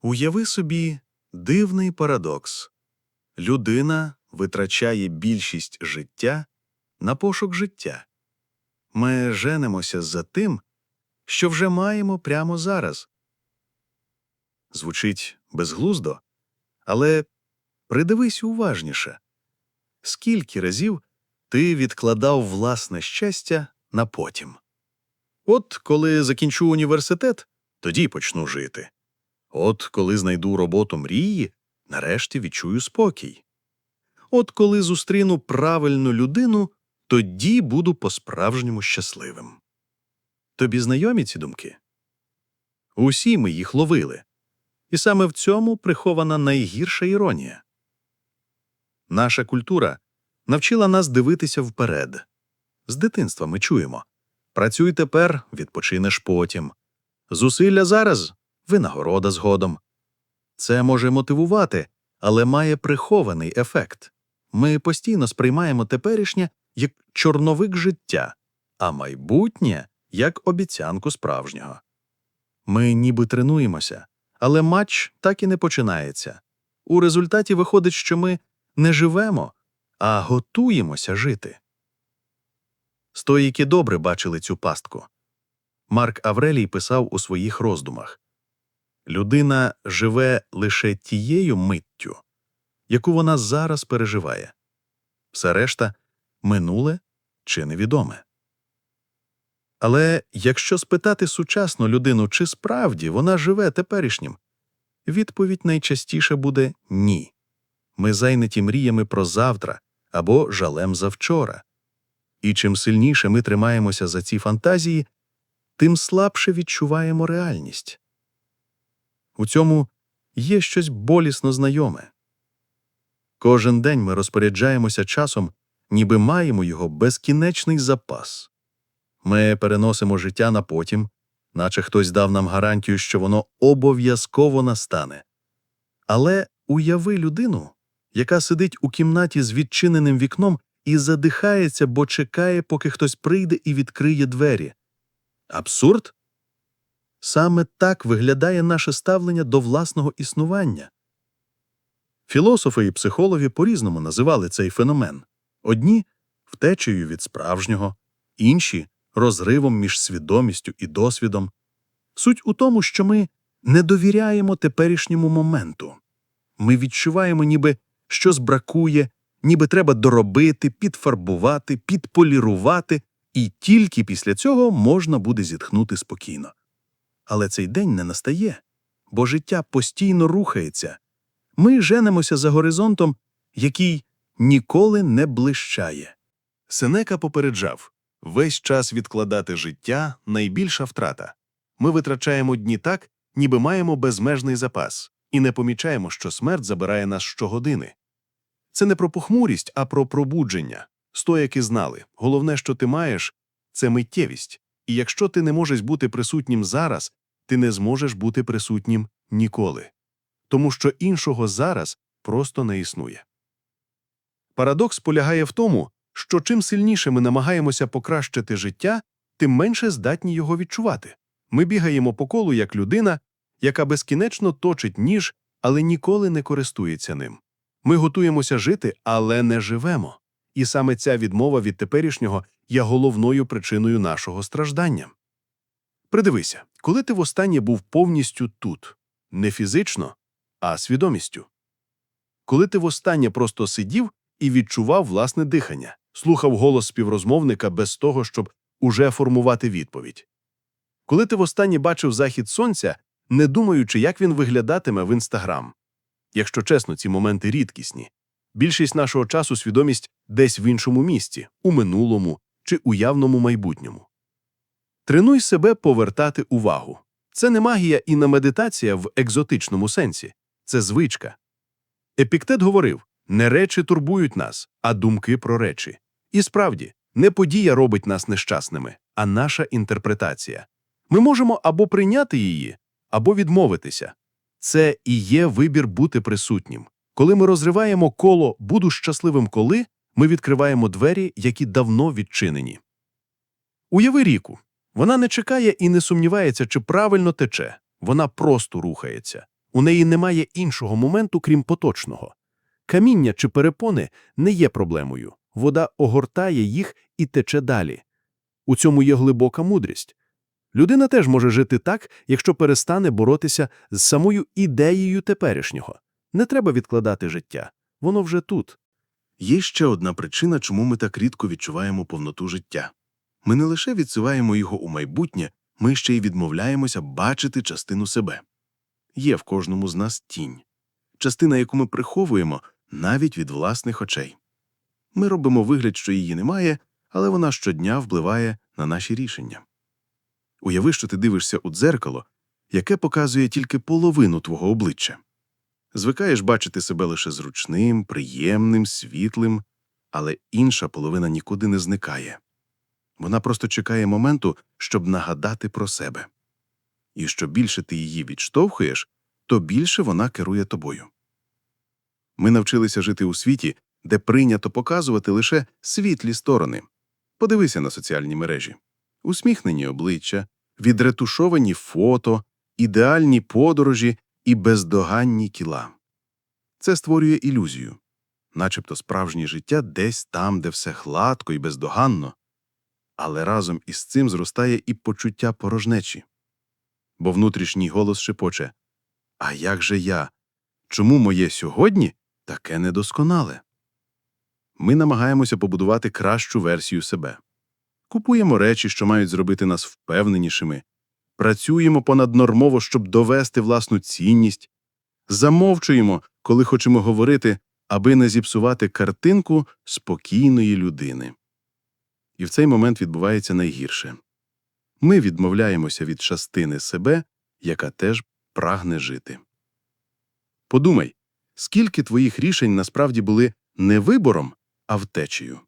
Уяви собі дивний парадокс. Людина витрачає більшість життя на пошук життя. Ми женимося за тим, що вже маємо прямо зараз. Звучить безглуздо, але придивись уважніше. Скільки разів ти відкладав власне щастя на потім? От коли закінчу університет, тоді почну жити. От коли знайду роботу мрії, нарешті відчую спокій. От коли зустріну правильну людину, тоді буду по-справжньому щасливим. Тобі знайомі ці думки? Усі ми їх ловили. І саме в цьому прихована найгірша іронія. Наша культура навчила нас дивитися вперед. З дитинства ми чуємо працюй тепер, відпочинеш потім. Зусилля зараз винагорода згодом. Це може мотивувати, але має прихований ефект. Ми постійно сприймаємо теперішнє як чорновик життя, а майбутнє як обіцянку справжнього. Ми ніби тренуємося, але матч так і не починається. У результаті виходить, що ми не живемо, а готуємося жити. Стоїки добре бачили цю пастку. Марк Аврелій писав у своїх роздумах людина живе лише тією миттю, яку вона зараз переживає, все решта минуле чи невідоме. Але якщо спитати сучасну людину, чи справді вона живе теперішнім, відповідь найчастіше буде ні. Ми зайняті мріями про завтра або жалем за вчора. І чим сильніше ми тримаємося за ці фантазії, тим слабше відчуваємо реальність. У цьому є щось болісно знайоме. Кожен день ми розпоряджаємося часом, ніби маємо його безкінечний запас. Ми переносимо життя на потім, наче хтось дав нам гарантію, що воно обов'язково настане. Але уяви людину, яка сидить у кімнаті з відчиненим вікном і задихається, бо чекає, поки хтось прийде і відкриє двері. Абсурд? Саме так виглядає наше ставлення до власного існування. Філософи і психологи по-різному називали цей феномен одні втечею від справжнього, інші розривом між свідомістю і досвідом. Суть у тому, що ми не довіряємо теперішньому моменту. Ми відчуваємо, ніби щось бракує, ніби треба доробити, підфарбувати, підполірувати, і тільки після цього можна буде зітхнути спокійно. Але цей день не настає, бо життя постійно рухається. Ми женемося за горизонтом, який ніколи не блищає. Сенека попереджав весь час відкладати життя найбільша втрата. Ми витрачаємо дні так, ніби маємо безмежний запас, і не помічаємо, що смерть забирає нас щогодини. Це не про похмурість, а про пробудження. Стояки знали головне, що ти маєш, це миттєвість. І якщо ти не можеш бути присутнім зараз, ти не зможеш бути присутнім ніколи. Тому що іншого зараз просто не існує. Парадокс полягає в тому, що чим сильніше ми намагаємося покращити життя, тим менше здатні його відчувати. Ми бігаємо по колу як людина, яка безкінечно точить ніж, але ніколи не користується ним. Ми готуємося жити, але не живемо. І саме ця відмова від теперішнього є головною причиною нашого страждання. Придивися, коли ти востаннє був повністю тут, не фізично, а свідомістю. Коли ти востаннє просто сидів і відчував власне дихання, слухав голос співрозмовника без того, щоб уже формувати відповідь. Коли ти востаннє бачив захід сонця, не думаючи, як він виглядатиме в інстаграм. Якщо чесно, ці моменти рідкісні. Більшість нашого часу свідомість десь в іншому місці, у минулому чи уявному майбутньому. Тренуй себе повертати увагу. Це не магія і не медитація в екзотичному сенсі, це звичка. Епіктет говорив не речі турбують нас, а думки про речі. І справді, не подія робить нас нещасними, а наша інтерпретація. Ми можемо або прийняти її, або відмовитися. Це і є вибір бути присутнім. Коли ми розриваємо коло буду щасливим коли, ми відкриваємо двері, які давно відчинені. Уяви ріку. Вона не чекає і не сумнівається, чи правильно тече, вона просто рухається. У неї немає іншого моменту, крім поточного. Каміння чи перепони не є проблемою. Вода огортає їх і тече далі. У цьому є глибока мудрість. Людина теж може жити так, якщо перестане боротися з самою ідеєю теперішнього. Не треба відкладати життя. Воно вже тут. Є ще одна причина, чому ми так рідко відчуваємо повноту життя. Ми не лише відсуваємо його у майбутнє, ми ще й відмовляємося бачити частину себе. Є в кожному з нас тінь, частина, яку ми приховуємо навіть від власних очей. Ми робимо вигляд, що її немає, але вона щодня впливає на наші рішення. Уяви, що ти дивишся у дзеркало, яке показує тільки половину твого обличчя. Звикаєш бачити себе лише зручним, приємним, світлим, але інша половина нікуди не зникає. Вона просто чекає моменту, щоб нагадати про себе. І що більше ти її відштовхуєш, то більше вона керує тобою. Ми навчилися жити у світі, де прийнято показувати лише світлі сторони. Подивися на соціальні мережі. Усміхнені обличчя, відретушовані фото, ідеальні подорожі і бездоганні кіла. Це створює ілюзію, начебто справжнє життя десь там, де все гладко і бездоганно, але разом із цим зростає і почуття порожнечі. Бо внутрішній голос шепоче А як же я? Чому моє сьогодні таке недосконале? Ми намагаємося побудувати кращу версію себе. Купуємо речі, що мають зробити нас впевненішими, працюємо понаднормово, щоб довести власну цінність, замовчуємо, коли хочемо говорити, аби не зіпсувати картинку спокійної людини. І в цей момент відбувається найгірше. Ми відмовляємося від частини себе, яка теж прагне жити. Подумай, скільки твоїх рішень насправді були не вибором, а втечею.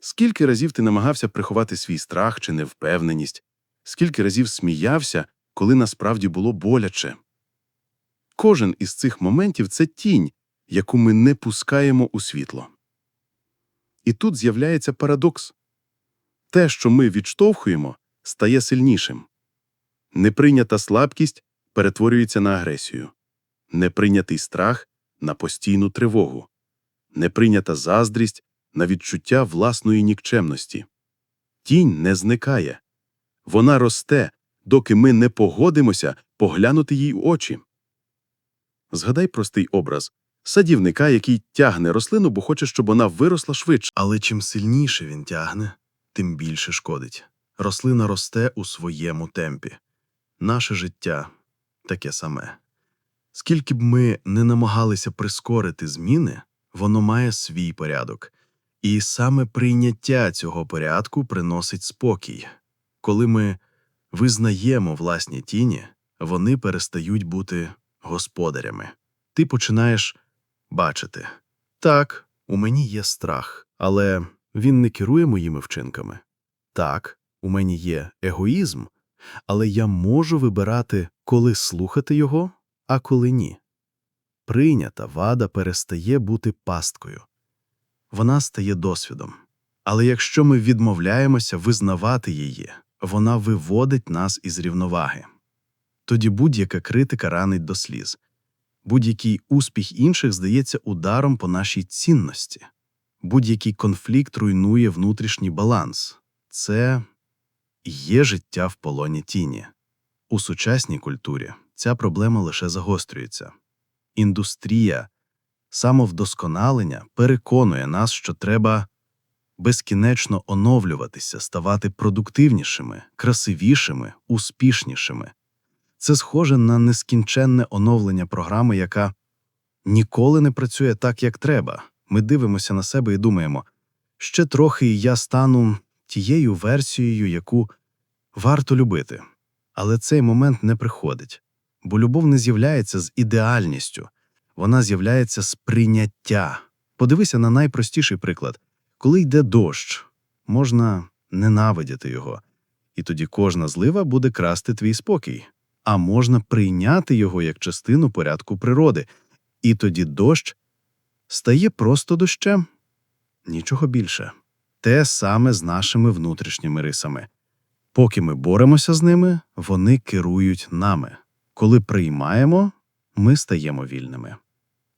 Скільки разів ти намагався приховати свій страх чи невпевненість, скільки разів сміявся, коли насправді було боляче. Кожен із цих моментів це тінь, яку ми не пускаємо у світло. І тут з'являється парадокс те, що ми відштовхуємо, стає сильнішим. Неприйнята слабкість перетворюється на агресію, неприйнятий страх на постійну тривогу, неприйнята заздрість на відчуття власної нікчемності. Тінь не зникає, вона росте, доки ми не погодимося поглянути їй у очі. Згадай простий образ садівника, який тягне рослину, бо хоче, щоб вона виросла швидше. Але чим сильніше він тягне, тим більше шкодить. Рослина росте у своєму темпі. Наше життя таке саме. Скільки б ми не намагалися прискорити зміни, воно має свій порядок. І саме прийняття цього порядку приносить спокій. Коли ми визнаємо власні тіні, вони перестають бути господарями. Ти починаєш бачити так, у мені є страх, але він не керує моїми вчинками. Так, у мені є егоїзм, але я можу вибирати, коли слухати його, а коли ні. Прийнята вада перестає бути пасткою. Вона стає досвідом. Але якщо ми відмовляємося визнавати її, вона виводить нас із рівноваги. Тоді будь-яка критика ранить до сліз. Будь-який успіх інших здається ударом по нашій цінності. Будь-який конфлікт руйнує внутрішній баланс. Це є життя в полоні тіні. У сучасній культурі ця проблема лише загострюється. Індустрія самовдосконалення переконує нас, що треба безкінечно оновлюватися, ставати продуктивнішими, красивішими, успішнішими. Це схоже на нескінченне оновлення програми, яка ніколи не працює так, як треба. Ми дивимося на себе і думаємо, ще трохи і я стану тією версією, яку варто любити. Але цей момент не приходить, бо любов не з'являється з ідеальністю, вона з'являється з прийняття. Подивися на найпростіший приклад. Коли йде дощ, можна ненавидіти його, і тоді кожна злива буде красти твій спокій, а можна прийняти його як частину порядку природи, і тоді дощ стає просто дощем. Нічого більше. Те саме з нашими внутрішніми рисами. Поки ми боремося з ними, вони керують нами. Коли приймаємо, ми стаємо вільними.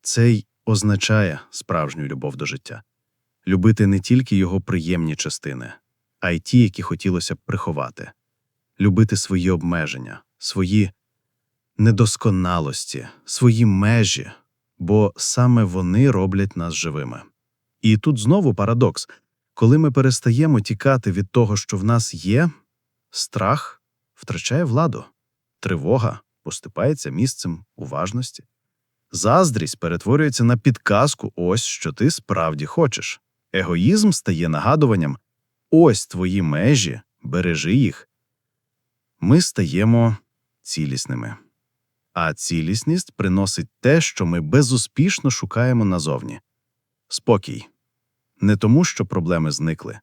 Це й означає справжню любов до життя. Любити не тільки його приємні частини, а й ті, які хотілося б приховати. Любити свої обмеження, свої недосконалості, свої межі, бо саме вони роблять нас живими. І тут знову парадокс. Коли ми перестаємо тікати від того, що в нас є, страх втрачає владу, тривога поступається місцем уважності. Заздрість перетворюється на підказку ось що ти справді хочеш. Егоїзм стає нагадуванням ось твої межі, бережи їх. Ми стаємо цілісними. А цілісність приносить те, що ми безуспішно шукаємо назовні спокій. Не тому, що проблеми зникли,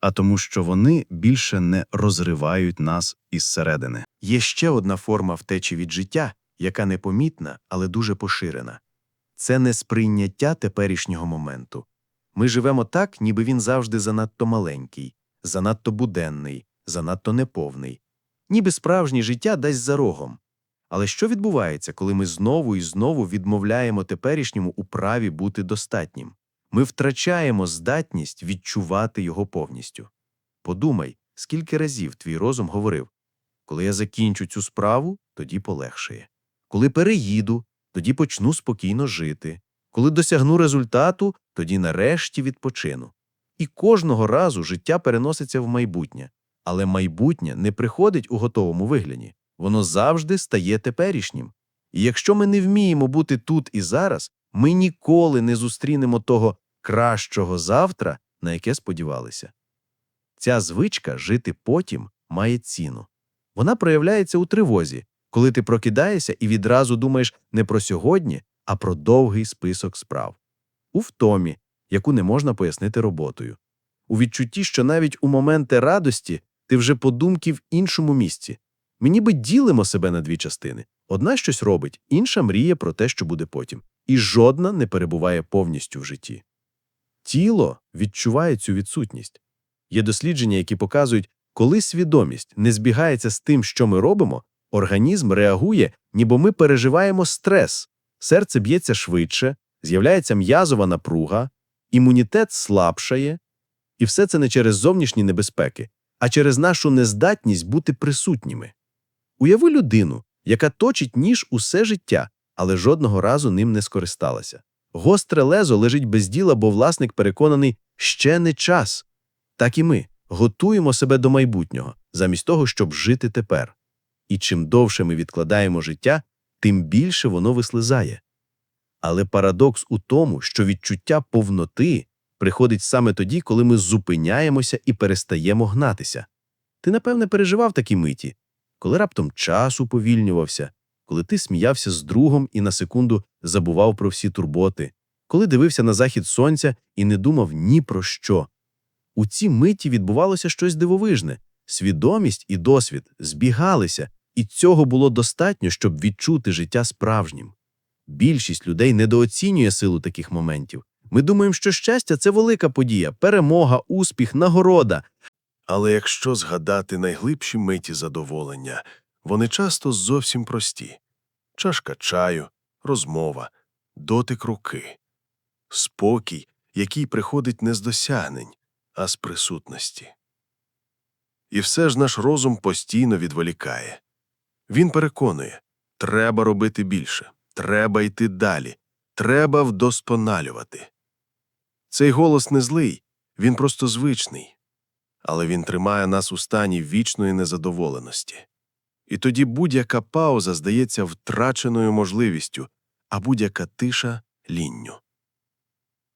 а тому, що вони більше не розривають нас із середини. Є ще одна форма втечі від життя, яка непомітна, але дуже поширена. Це несприйняття теперішнього моменту. Ми живемо так, ніби він завжди занадто маленький, занадто буденний, занадто неповний, ніби справжнє життя десь за рогом. Але що відбувається, коли ми знову і знову відмовляємо теперішньому у праві бути достатнім? Ми втрачаємо здатність відчувати його повністю. Подумай, скільки разів твій розум говорив коли я закінчу цю справу, тоді полегшає. Коли переїду, тоді почну спокійно жити. Коли досягну результату, тоді нарешті відпочину. І кожного разу життя переноситься в майбутнє. Але майбутнє не приходить у готовому вигляді. Воно завжди стає теперішнім. І якщо ми не вміємо бути тут і зараз, ми ніколи не зустрінемо того кращого завтра, на яке сподівалися. Ця звичка жити потім має ціну. Вона проявляється у тривозі, коли ти прокидаєшся і відразу думаєш не про сьогодні, а про довгий список справ, у втомі, яку не можна пояснити роботою, у відчутті, що навіть у моменти радості ти вже подумки в іншому місці. Ми ніби ділимо себе на дві частини. Одна щось робить, інша мріє про те, що буде потім, і жодна не перебуває повністю в житті. Тіло відчуває цю відсутність. Є дослідження, які показують, коли свідомість не збігається з тим, що ми робимо, організм реагує, ніби ми переживаємо стрес, серце б'ється швидше, з'являється м'язова напруга, імунітет слабшає, і все це не через зовнішні небезпеки, а через нашу нездатність бути присутніми. Уяви людину, яка точить ніж усе життя, але жодного разу ним не скористалася. Гостре лезо лежить без діла, бо власник переконаний, ще не час. Так і ми готуємо себе до майбутнього, замість того, щоб жити тепер. І чим довше ми відкладаємо життя, тим більше воно вислизає. Але парадокс у тому, що відчуття повноти приходить саме тоді, коли ми зупиняємося і перестаємо гнатися. Ти, напевне, переживав такі миті, коли раптом час уповільнювався, коли ти сміявся з другом і на секунду забував про всі турботи, коли дивився на захід сонця і не думав ні про що. У ці миті відбувалося щось дивовижне. Свідомість і досвід збігалися, і цього було достатньо, щоб відчути життя справжнім. Більшість людей недооцінює силу таких моментів. Ми думаємо, що щастя це велика подія, перемога, успіх, нагорода. Але якщо згадати найглибші миті задоволення, вони часто зовсім прості чашка чаю, розмова, дотик руки, спокій, який приходить не з досягнень, а з присутності. І все ж наш розум постійно відволікає. Він переконує треба робити більше, треба йти далі, треба вдосконалювати. Цей голос не злий, він просто звичний але він тримає нас у стані вічної незадоволеності. І тоді будь-яка пауза здається втраченою можливістю, а будь-яка тиша лінню.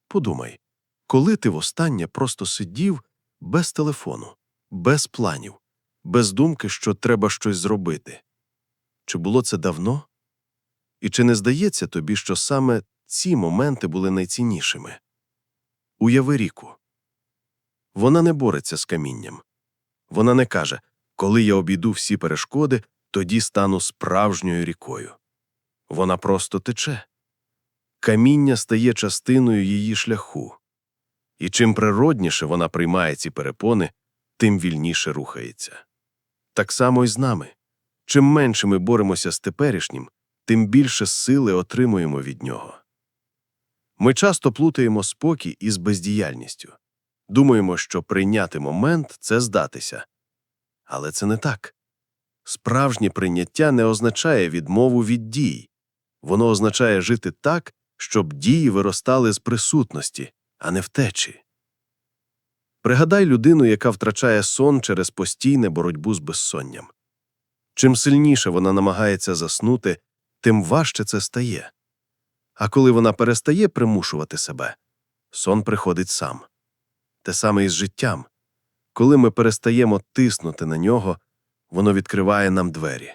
Подумай, коли ти востаннє просто сидів без телефону, без планів, без думки, що треба щось зробити? Чи було це давно? І чи не здається тобі, що саме ці моменти були найціннішими? Уяви ріку. Вона не бореться з камінням. Вона не каже коли я обійду всі перешкоди, тоді стану справжньою рікою. Вона просто тече. Каміння стає частиною її шляху. І чим природніше вона приймає ці перепони, тим вільніше рухається. Так само і з нами. Чим менше ми боремося з теперішнім, тим більше сили отримуємо від нього. Ми часто плутаємо спокій із бездіяльністю. Думаємо, що прийняти момент це здатися. Але це не так. Справжнє прийняття не означає відмову від дій. Воно означає жити так, щоб дії виростали з присутності, а не втечі. Пригадай людину, яка втрачає сон через постійне боротьбу з безсонням. Чим сильніше вона намагається заснути, тим важче це стає. А коли вона перестає примушувати себе, сон приходить сам. Те саме і з життям. Коли ми перестаємо тиснути на нього, воно відкриває нам двері.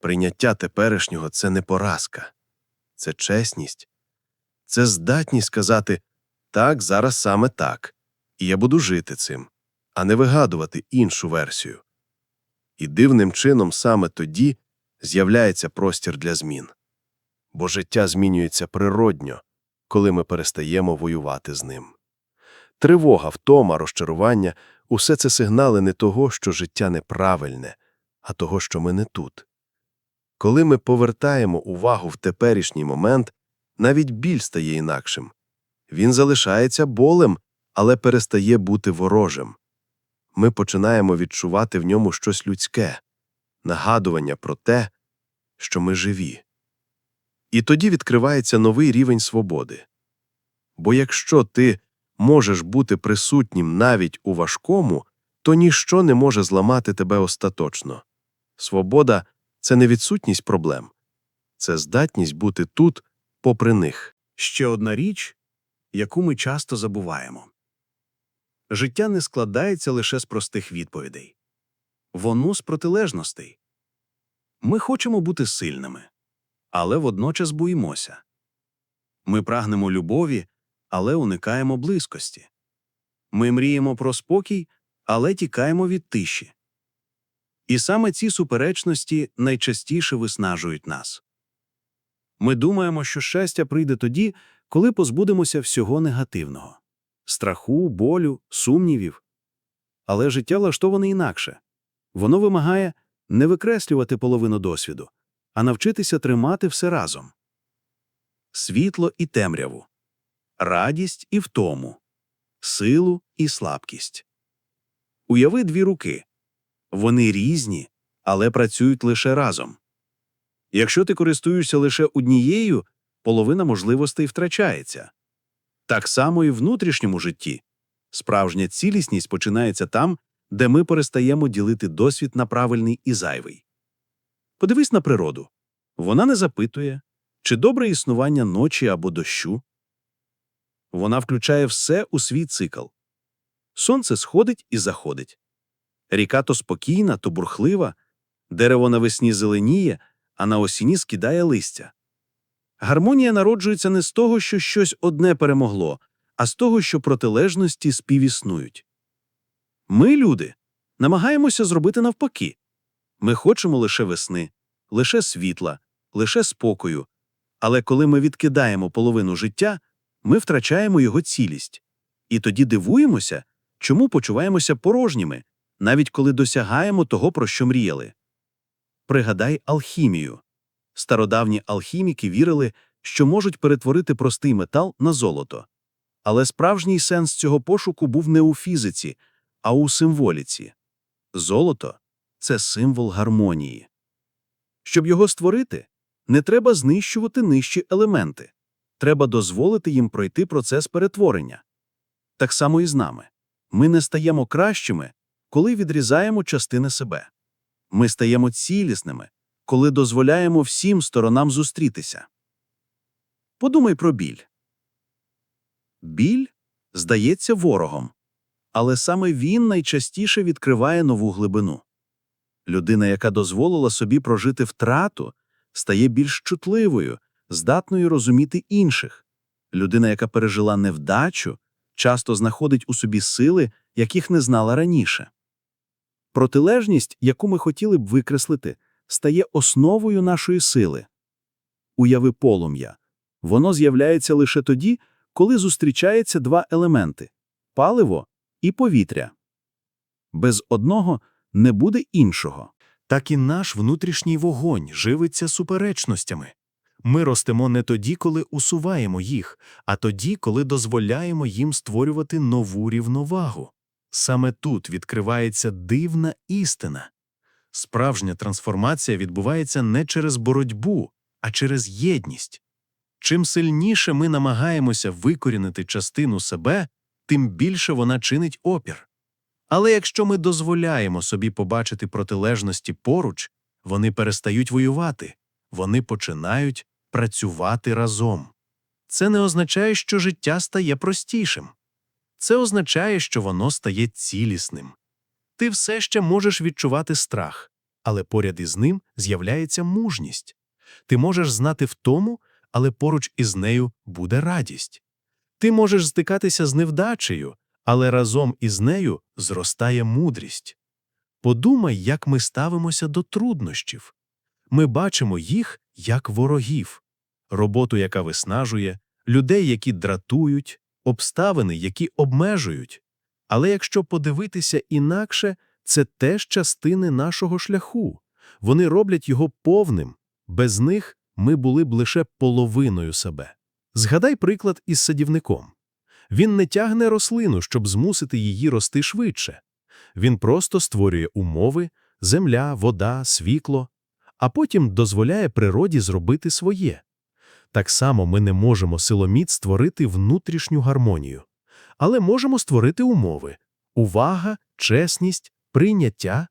Прийняття теперішнього це не поразка, це чесність, це здатність сказати так, зараз саме так, і я буду жити цим, а не вигадувати іншу версію. І дивним чином саме тоді з'являється простір для змін. Бо життя змінюється природньо, коли ми перестаємо воювати з ним. Тривога, втома, розчарування усе це сигнали не того, що життя неправильне, а того, що ми не тут. Коли ми повертаємо увагу в теперішній момент, навіть біль стає інакшим. Він залишається болем, але перестає бути ворожим. Ми починаємо відчувати в ньому щось людське, нагадування про те, що ми живі. І тоді відкривається новий рівень свободи. Бо якщо ти можеш бути присутнім навіть у важкому, то ніщо не може зламати тебе остаточно. Свобода це не відсутність проблем, це здатність бути тут, попри них. Ще одна річ, яку ми часто забуваємо. Життя не складається лише з простих відповідей. Воно з протилежностей. Ми хочемо бути сильними, але водночас боїмося. Ми прагнемо любові, але уникаємо близькості. Ми мріємо про спокій, але тікаємо від тиші. І саме ці суперечності найчастіше виснажують нас. Ми думаємо, що щастя прийде тоді, коли позбудемося всього негативного страху, болю, сумнівів. Але життя влаштоване інакше. Воно вимагає не викреслювати половину досвіду, а навчитися тримати все разом. Світло і темряву, радість і втому, силу і слабкість. Уяви дві руки. Вони різні, але працюють лише разом. Якщо ти користуєшся лише однією, половина можливостей втрачається. Так само і в внутрішньому житті. Справжня цілісність починається там, де ми перестаємо ділити досвід на правильний і зайвий. Подивись на природу. Вона не запитує, чи добре існування ночі або дощу. Вона включає все у свій цикл. Сонце сходить і заходить. Ріка то спокійна, то бурхлива, дерево навесні зеленіє, а на осіні скидає листя. Гармонія народжується не з того, що щось одне перемогло, а з того, що протилежності співіснують. Ми, люди, намагаємося зробити навпаки. Ми хочемо лише весни, лише світла, лише спокою. Але коли ми відкидаємо половину життя, ми втрачаємо його цілість. І тоді дивуємося, чому почуваємося порожніми, навіть коли досягаємо того, про що мріяли. Пригадай алхімію. Стародавні алхіміки вірили, що можуть перетворити простий метал на золото. Але справжній сенс цього пошуку був не у фізиці, а у символіці. Золото це символ гармонії. Щоб його створити, не треба знищувати нижчі елементи. Треба дозволити їм пройти процес перетворення. Так само і з нами. Ми не стаємо кращими, коли відрізаємо частини себе. Ми стаємо цілісними, коли дозволяємо всім сторонам зустрітися. Подумай про біль. Біль здається ворогом, але саме він найчастіше відкриває нову глибину. Людина, яка дозволила собі прожити втрату, стає більш чутливою, здатною розуміти інших. Людина, яка пережила невдачу, часто знаходить у собі сили, яких не знала раніше. Протилежність, яку ми хотіли б викреслити, стає основою нашої сили. Уяви полум'я. Воно з'являється лише тоді, коли зустрічаються два елементи паливо і повітря. Без одного не буде іншого. Так і наш внутрішній вогонь живиться суперечностями. Ми ростемо не тоді, коли усуваємо їх, а тоді, коли дозволяємо їм створювати нову рівновагу. Саме тут відкривається дивна істина. Справжня трансформація відбувається не через боротьбу, а через єдність. Чим сильніше ми намагаємося викорінити частину себе, тим більше вона чинить опір. Але якщо ми дозволяємо собі побачити протилежності поруч, вони перестають воювати, вони починають працювати разом. Це не означає, що життя стає простішим. Це означає, що воно стає цілісним. Ти все ще можеш відчувати страх, але поряд із ним з'являється мужність. Ти можеш знати втому, але поруч із нею буде радість. Ти можеш стикатися з невдачею, але разом із нею зростає мудрість. Подумай, як ми ставимося до труднощів. Ми бачимо їх як ворогів, роботу, яка виснажує, людей, які дратують, обставини, які обмежують. Але якщо подивитися інакше, це теж частини нашого шляху. Вони роблять його повним. Без них ми були б лише половиною себе. Згадай приклад із садівником. Він не тягне рослину, щоб змусити її рости швидше. Він просто створює умови – земля, вода, світло, а потім дозволяє природі зробити своє. Так само ми не можемо силоміць створити внутрішню гармонію, але можемо створити умови – увага, чесність, прийняття,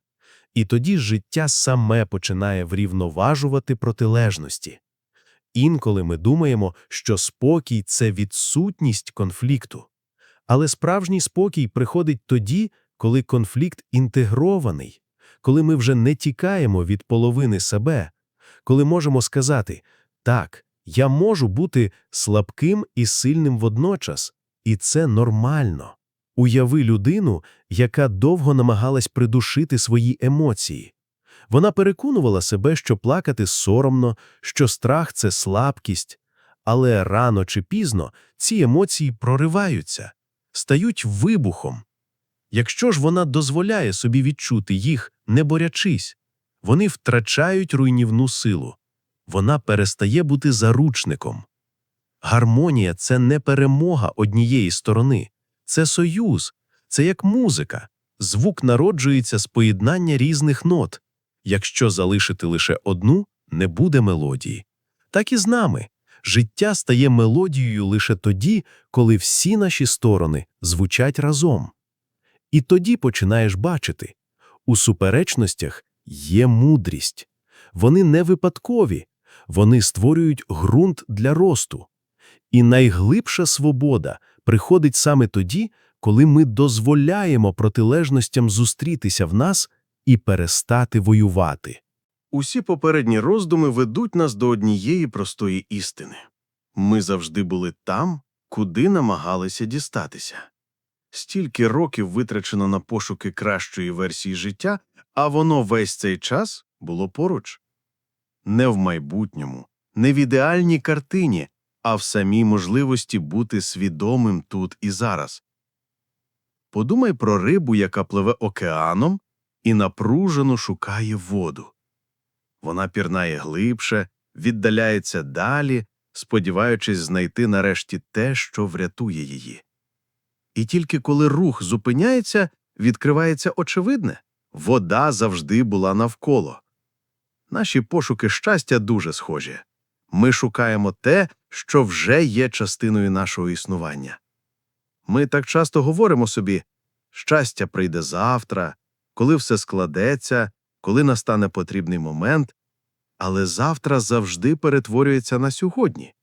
і тоді життя саме починає врівноважувати протилежності. Інколи ми думаємо, що спокій – це відсутність конфлікту. Але справжній спокій приходить тоді, коли конфлікт інтегрований, коли ми вже не тікаємо від половини себе, коли можемо сказати «так, я можу бути слабким і сильним водночас, і це нормально». Уяви людину, яка довго намагалась придушити свої емоції. Вона переконувала себе, що плакати соромно, що страх – це слабкість. Але рано чи пізно ці емоції прориваються, стають вибухом. Якщо ж вона дозволяє собі відчути їх, не борячись, вони втрачають руйнівну силу. Вона перестає бути заручником. Гармонія – це не перемога однієї сторони, це союз, це як музика. Звук народжується з поєднання різних нот. Якщо залишити лише одну, не буде мелодії. Так і з нами. Життя стає мелодією лише тоді, коли всі наші сторони звучать разом. І тоді починаєш бачити – у суперечностях є мудрість. Вони не випадкові, вони створюють ґрунт для росту. І найглибша свобода приходить саме тоді, коли ми дозволяємо протилежностям зустрітися в нас і перестати воювати. Усі попередні роздуми ведуть нас до однієї простої істини. Ми завжди були там, куди намагалися дістатися. Стільки років витрачено на пошуки кращої версії життя, а воно весь цей час було поруч. Не в майбутньому, не в ідеальній картині, а в самій можливості бути свідомим тут і зараз. Подумай про рибу, яка пливе океаном і напружено шукає воду. Вона пірнає глибше, віддаляється далі, сподіваючись знайти нарешті те, що врятує її. І тільки коли рух зупиняється, відкривається очевидне вода завжди була навколо. Наші пошуки щастя дуже схожі. Ми шукаємо те, що вже є частиною нашого існування. Ми так часто говоримо собі щастя прийде завтра, коли все складеться, коли настане потрібний момент, але завтра завжди перетворюється на сьогодні.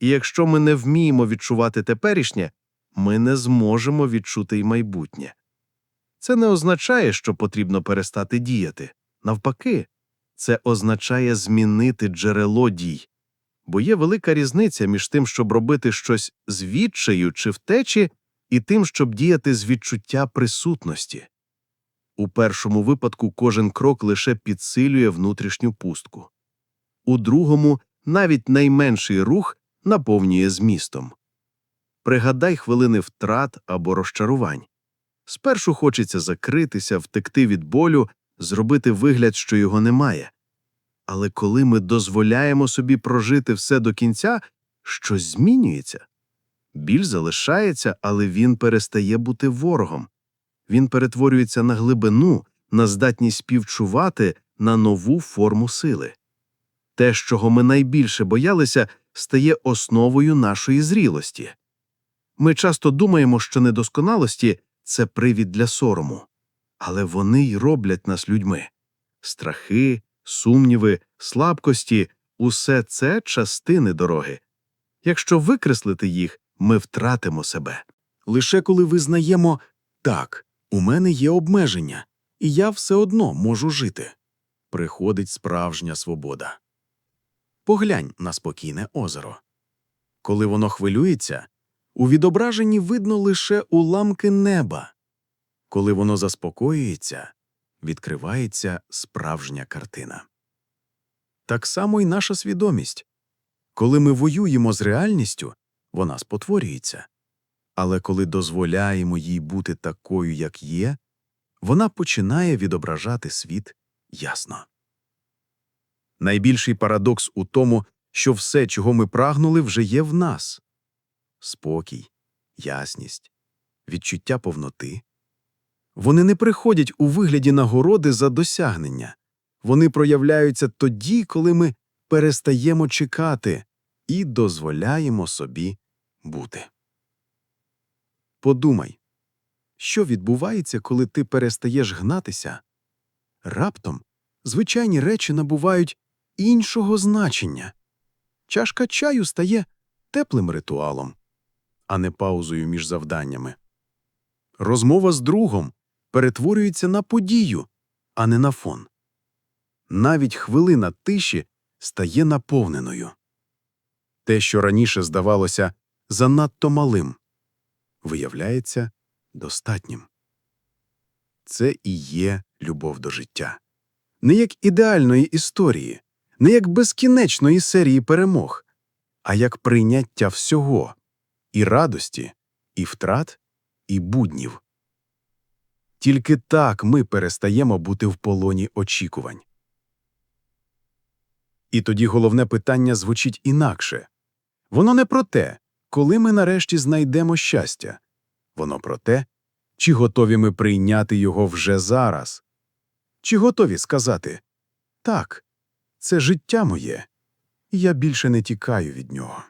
І якщо ми не вміємо відчувати теперішнє, ми не зможемо відчути й майбутнє. Це не означає, що потрібно перестати діяти. Навпаки, це означає змінити джерело дій. Бо є велика різниця між тим, щоб робити щось з відчаю чи втечі, і тим, щоб діяти з відчуття присутності. У першому випадку кожен крок лише підсилює внутрішню пустку. У другому навіть найменший рух наповнює змістом. Пригадай хвилини втрат або розчарувань. Спершу хочеться закритися, втекти від болю, зробити вигляд, що його немає. Але коли ми дозволяємо собі прожити все до кінця, щось змінюється. Біль залишається, але він перестає бути ворогом. Він перетворюється на глибину, на здатність співчувати, на нову форму сили. Те, чого ми найбільше боялися, стає основою нашої зрілості. Ми часто думаємо, що недосконалості це привід для сорому, але вони й роблять нас людьми. Страхи, сумніви, слабкості усе це частини дороги. Якщо викреслити їх, ми втратимо себе. Лише коли визнаємо так, у мене є обмеження, і я все одно можу жити. Приходить справжня свобода. Поглянь на спокійне озеро. Коли воно хвилюється, у відображенні видно лише уламки неба. Коли воно заспокоюється, відкривається справжня картина. Так само й наша свідомість. Коли ми воюємо з реальністю, вона спотворюється. Але коли дозволяємо їй бути такою, як є, вона починає відображати світ ясно. Найбільший парадокс у тому, що все, чого ми прагнули, вже є в нас спокій, ясність, відчуття повноти. Вони не приходять у вигляді нагороди за досягнення, вони проявляються тоді, коли ми перестаємо чекати і дозволяємо собі бути. Подумай, що відбувається, коли ти перестаєш гнатися? Раптом звичайні речі набувають іншого значення. Чашка чаю стає теплим ритуалом, а не паузою між завданнями. Розмова з другом перетворюється на подію, а не на фон. Навіть хвилина тиші стає наповненою. Те, що раніше здавалося занадто малим, виявляється достатнім. Це і є любов до життя. Не як ідеальної історії, не як безкінечної серії перемог, а як прийняття всього і радості, і втрат, і буднів. Тільки так ми перестаємо бути в полоні очікувань. І тоді головне питання звучить інакше воно не про те, коли ми нарешті знайдемо щастя, воно про те, чи готові ми прийняти його вже зараз, чи готові сказати так, це життя моє, і я більше не тікаю від нього.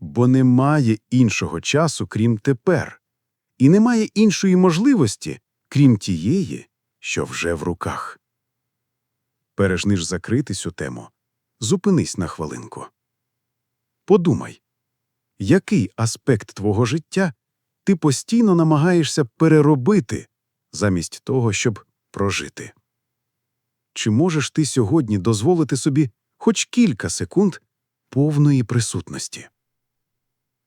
Бо немає іншого часу, крім тепер, і немає іншої можливості, крім тієї, що вже в руках. Ніж закрити цю тему, зупинись на хвилинку. Подумай, який аспект твого життя ти постійно намагаєшся переробити замість того, щоб прожити? Чи можеш ти сьогодні дозволити собі хоч кілька секунд повної присутності?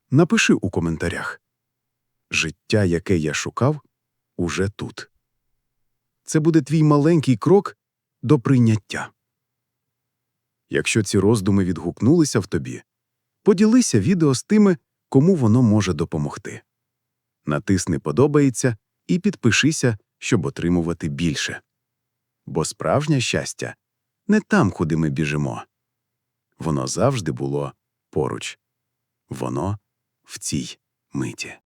Напиши у коментарях Життя, яке я шукав, уже тут. Це буде твій маленький крок до прийняття. Якщо ці роздуми відгукнулися в тобі, поділися відео з тими, кому воно може допомогти. Натисни подобається і підпишися, щоб отримувати більше. Бо справжнє щастя не там, куди ми біжимо. Воно завжди було поруч. Воно в цій миті.